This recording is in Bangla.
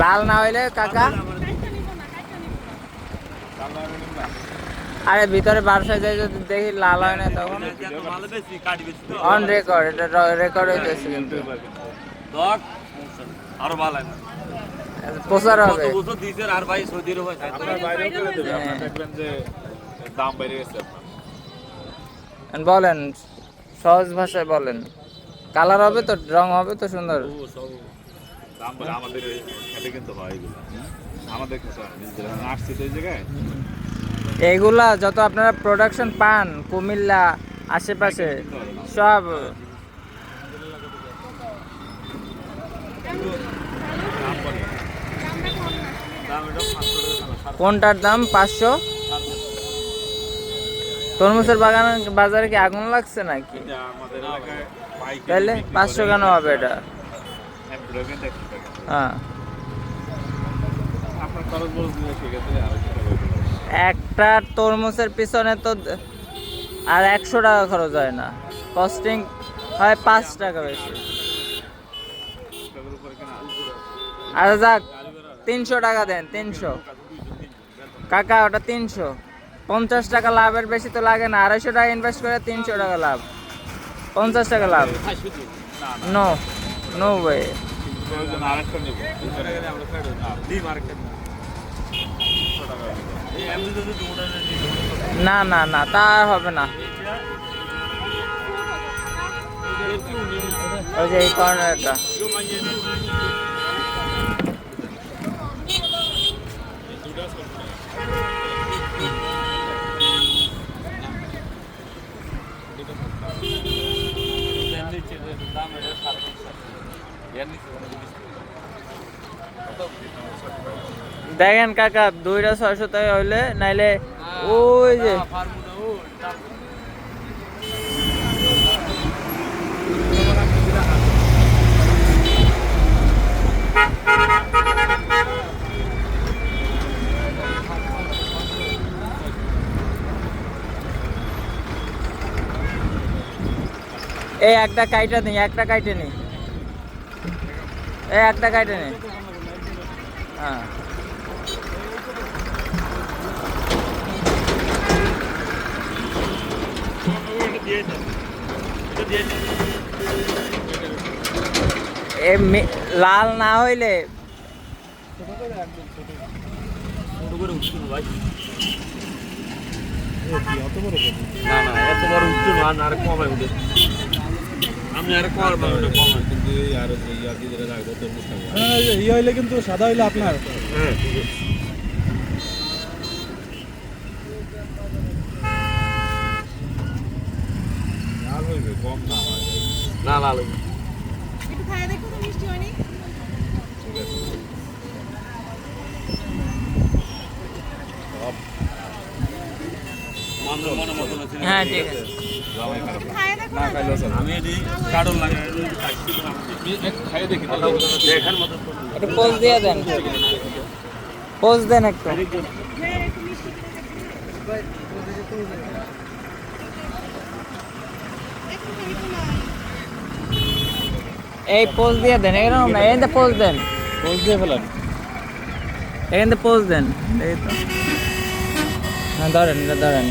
লাল না হইলে কাকা? আরে ভিতরে বারসায় যাই যদি দেখি লাল হয় না তখন। অন রেকর্ড এটা রেকর্ড হইতেছে কিন্তু। আরও ভালো লাগে প্রচার হবে। আর ভাই সৌদির হ্যাঁ। আপনার দেখবেন যে দাম বেড়ে গেছে। বলেন সহজ ভাষায় বলেন। কালার হবে তো রং হবে তো সুন্দর। আমাদের কিন্তু হয় আমাদের কিছু না। নিজেদের এখন আসছি তো এই জায়গায়। এইগুলা যত আপনারা প্রোডাকশন পান কুমিল্লা আশেপাশে সব। কোনটার দাম? পাঁচশো? তরমুজের বাগান বাজারে কি আগুন লাগছে নাকি? তাহলে পাঁচশো কেন হবে এটা। হ্যাঁ। একটা তরমুজের পিছনে তো আর একশো টাকা খরচ হয় না। কস্টিং হয় পাঁচ টাকা বেশি। আচ্ছা যাক তিনশো টাকা দেন তিনশো। কাকা ওটা তিনশো। পঞ্চাশ টাকা লাভের বেশি তো লাগে না। আড়াইশো টাকা ইনভেস্ট করে তিনশো টাকা লাভ। পঞ্চাশ টাকা লাভ। নো নো না না না, তা আর হবে না। ওই যে এই কর্নারটা দাম এটা সাড়ে তিনশো এর নিচে কোনো জিনিস নেই। দেখেন কাকা দুইটা ছয়শো টাকা হইলে নাইলে ওই যে এই একটা কাইটা নেই একটা কাইটে নেই এই একটা কাইটে নেই হ্যাঁ লাল না হইলে না। না, এত বড় উঠছো না, না, আর কমাই উঠে। ইয়া। হ্যাঁ, ইয়ে হইলে কিন্তু সাদা হইলে আপনার হ্যাঁ, ঠিক লাল কম না। না, না, একটু খাইয়ে দেখো তো মিষ্টি হয়নি ঠিক আছে। মনে হ্যাঁ ঠিক আছে পোজ দিয়ে দেন পোজ দেন একটু এই পোজ দিয়ে দেন এরকম না এখান পোজ দেন। পোজ দিয়ে ফেলেন। এখান থেকে পোজ দেন। এই তো। হ্যাঁ ধরেন ধরেন।